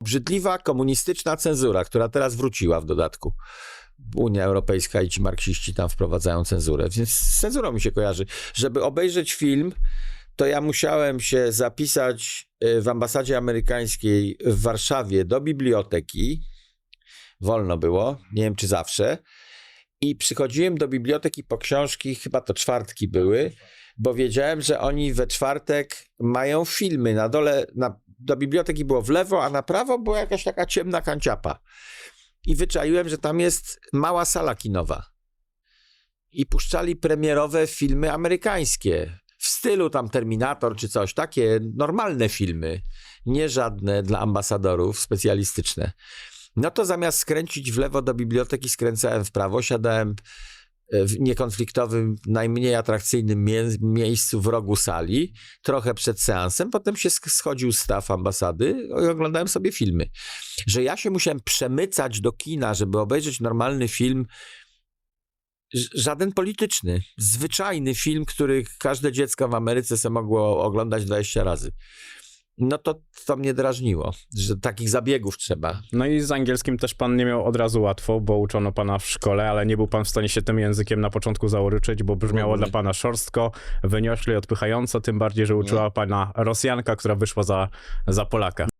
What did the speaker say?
Brzydliwa komunistyczna cenzura, która teraz wróciła w dodatku. Unia Europejska i ci marksiści tam wprowadzają cenzurę, więc z cenzurą mi się kojarzy. Żeby obejrzeć film, to ja musiałem się zapisać y, w ambasadzie amerykańskiej w Warszawie do biblioteki. Wolno było, nie wiem czy zawsze. I przychodziłem do biblioteki po książki, chyba to czwartki były, bo wiedziałem, że oni we czwartek mają filmy. Na dole, na, do biblioteki było w lewo, a na prawo była jakaś taka ciemna kanciapa. I wyczaiłem, że tam jest mała sala kinowa. I puszczali premierowe filmy amerykańskie. W stylu tam Terminator czy coś. Takie normalne filmy. Nie żadne dla ambasadorów specjalistyczne. No to zamiast skręcić w lewo do biblioteki, skręcałem w prawo, siadałem w niekonfliktowym, najmniej atrakcyjnym mie- miejscu w rogu sali, trochę przed seansem, potem się schodził staw ambasady i oglądałem sobie filmy. Że ja się musiałem przemycać do kina, żeby obejrzeć normalny film, żaden polityczny, zwyczajny film, który każde dziecko w Ameryce sobie mogło oglądać 20 razy. No to, to mnie drażniło, że takich zabiegów trzeba. No i z angielskim też pan nie miał od razu łatwo, bo uczono pana w szkole, ale nie był pan w stanie się tym językiem na początku zauryczyć, bo brzmiało dla pana szorstko, wyniośle i odpychająco, tym bardziej, że uczyła pana Rosjanka, która wyszła za, za Polaka.